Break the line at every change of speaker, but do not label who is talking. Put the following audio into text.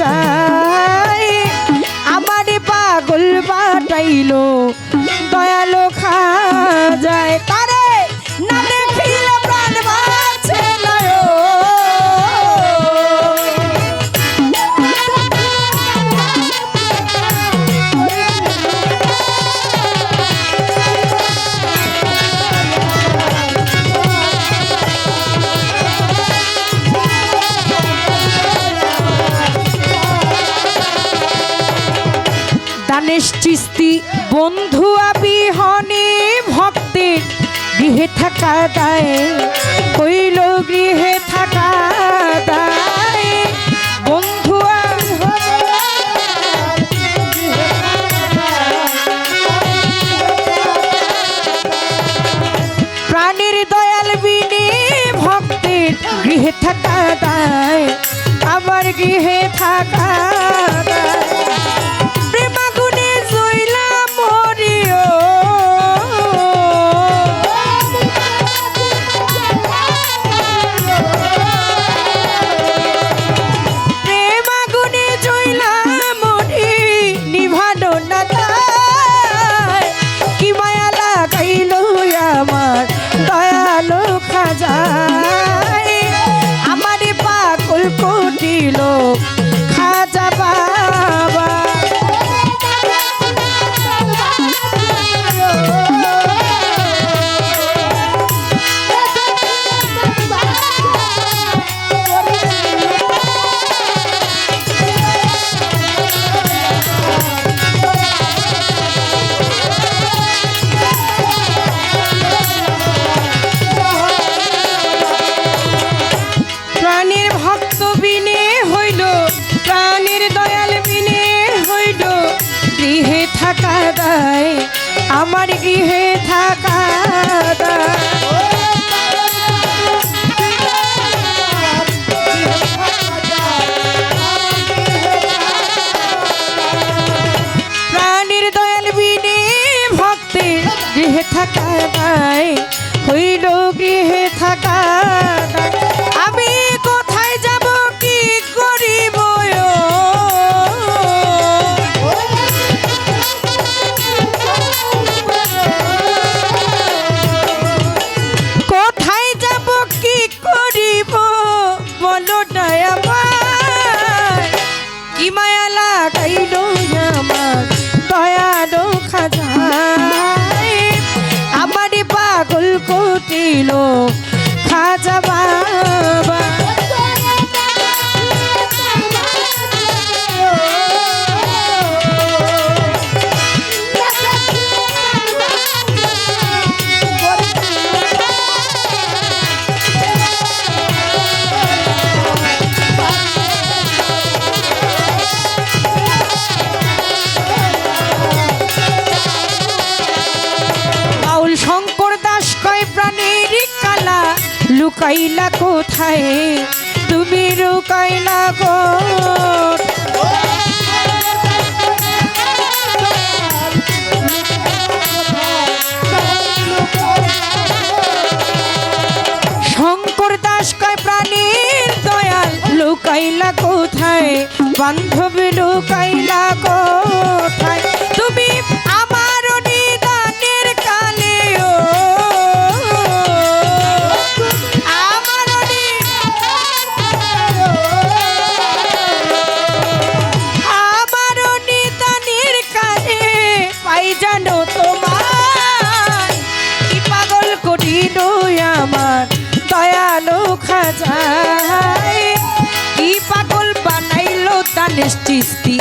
যায়। আমার পাগল বাটাইলো। গণেশ চিস্তি বন্ধু আবিহনে ভক্তি গৃহে থাকা দায়, কইল গৃহে থাকা দায়। গৃহে থাকা দায় আমার গৃহে থাকা দায়। আমার গৃহে থাকা প্রাণীর দয়াল বিনে ভক্তের গৃহে থাকা হইল গৃহে রইল লুকাইলা কোথায়? তুমি লুকাইলা কো শঙ্কর দাস কয়, প্রাণীর দয়াল, লুকাইলা কোথায়? বান্ধবী লুকাইলা কোথায়? তুমি Chispy